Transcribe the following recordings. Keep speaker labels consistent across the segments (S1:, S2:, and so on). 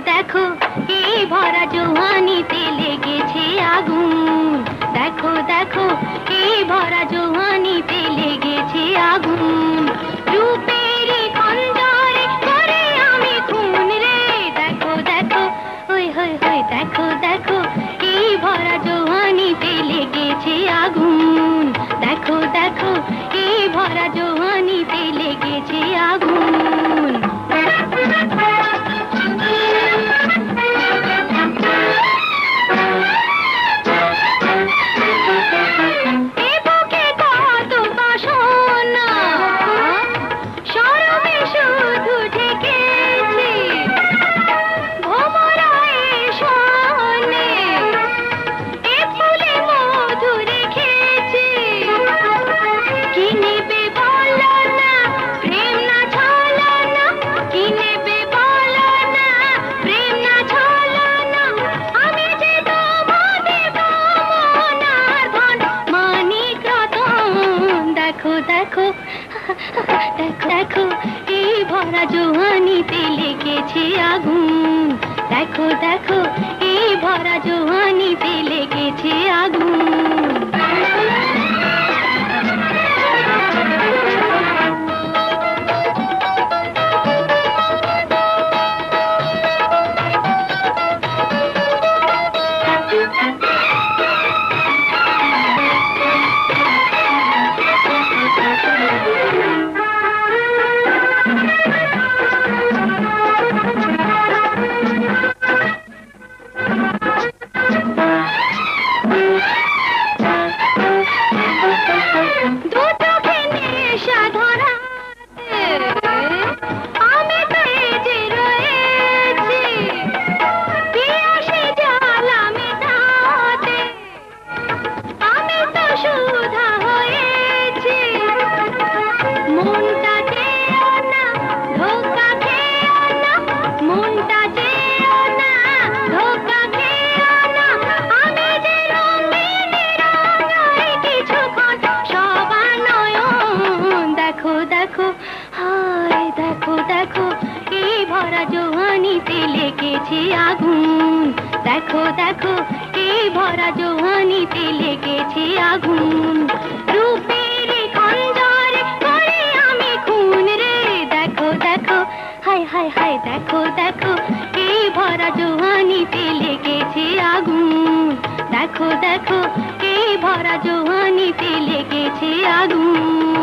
S1: দেখো এই ভরা জোহানিতে লেগেছে আগুন। দেখো দেখো এই ভরা জোহানিতে লেগেছে আগুন। দেখো দেখো এই ভরা জোহানিতে লেগেছে আগুন। লেগেছে আগুন। দেখো দেখো এই ভরা জোহানিতে লেগেছে আগুন। রূপের খঞ্জর করে আমি খুন রে। দেখো দেখো হাই হাই হাই দেখো দেখো এই ভরা জোহানিতে লেগেছে আগুন। দেখো দেখো এই ভরা জোহানিতে লেগেছে আগুন।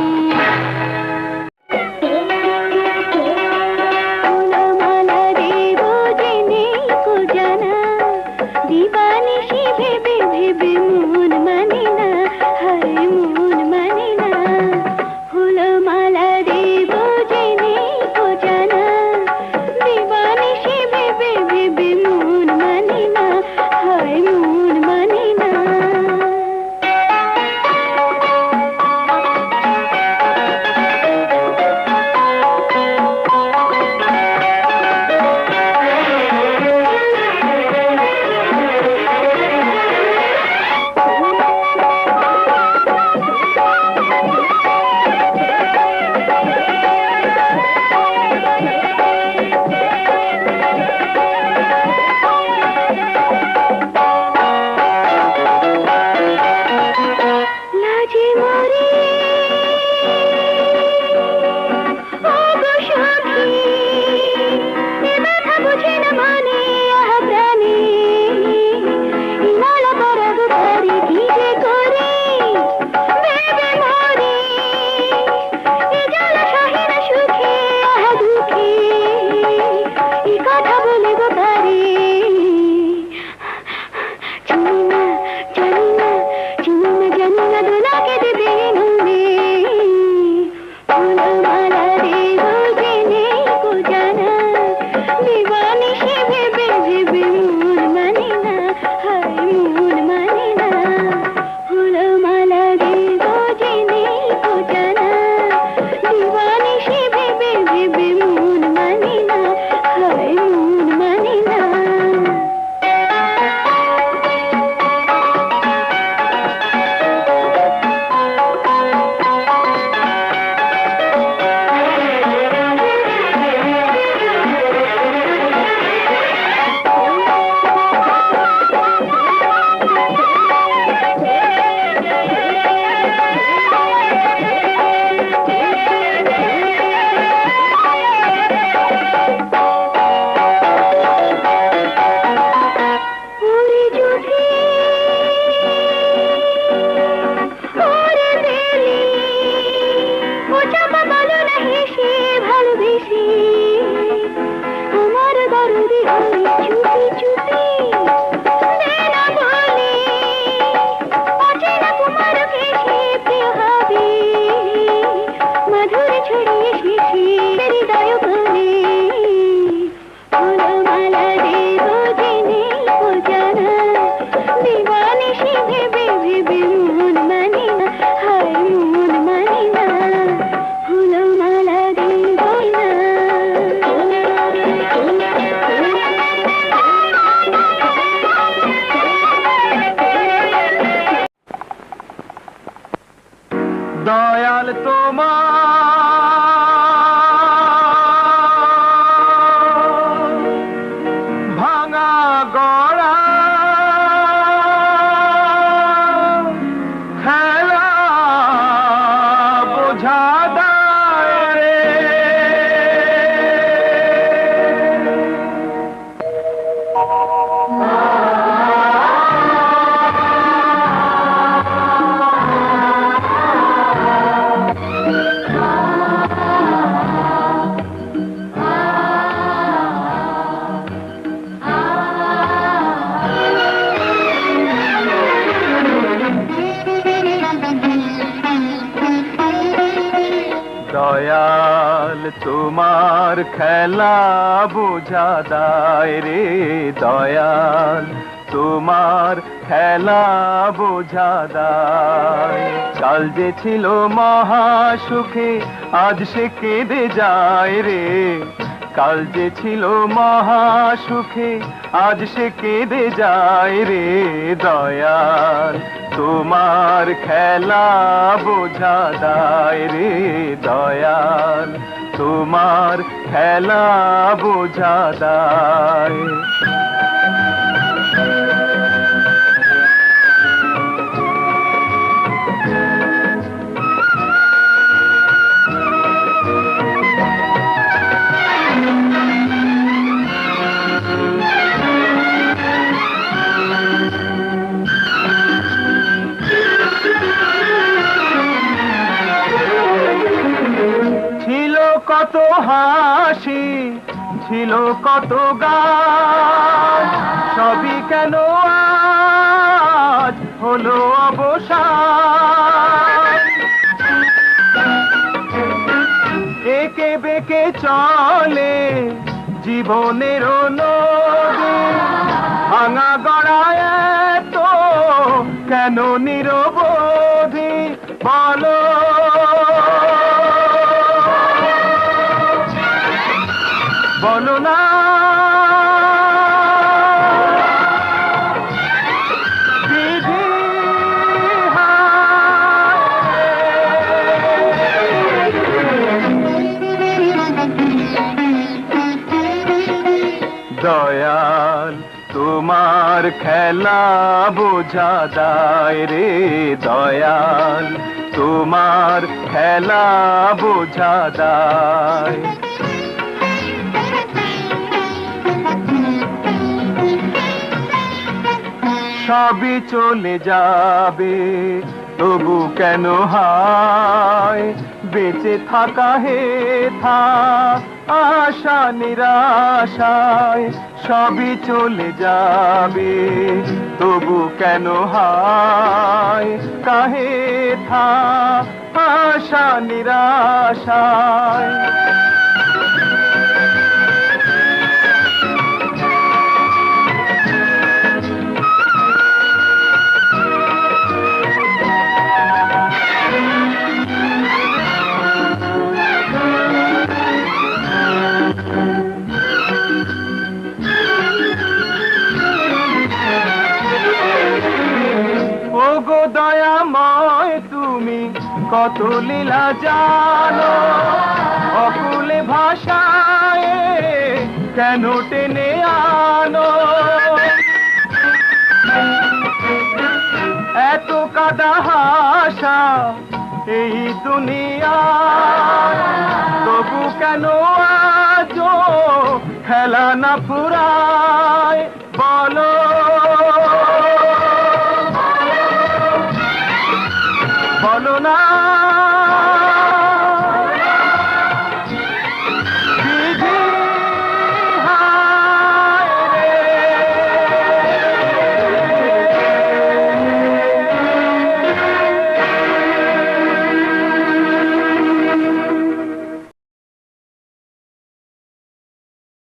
S2: খেলা বোঝা দায় রে দয়াল। তোমার খেলা বোঝা দায় কাল যে ছিল মহা সুখে আজ সে কেঁদে যায় রে। কাল যে ছিল মহা সুখে আজ সে কেঁদে যায় রে দয়াল। তোমার খেলা বোঝা দায় রে দয়াল। তোমার খেলা বোঝা দায় হাসি ছিল কত গান, সবই কেন আজ হলো অবসান? একে বেঁকে চলে জীবনের নদী, ভাঙা গড়ায় তো কেন নিরবধি? বলো দয়াল তোমার খেলা বোঝা দায় রে দয়াল। তোমার খেলা বোঝা দায়। সবই চলে যাবে তবু কেন হায়? বেঁচে থাকা হে থা, আশা নিরাশায় সবই চলে যাবে। তবু কেন হায়? কাহে থা, আশা নিরাশায়। কত লীলা জানো? অকুলে ভাষায় কেন টেনে আনো? এত কাদা হাসা এই দুনিয়া। তবু কেন আজো খেলা না ফুরায় বলো?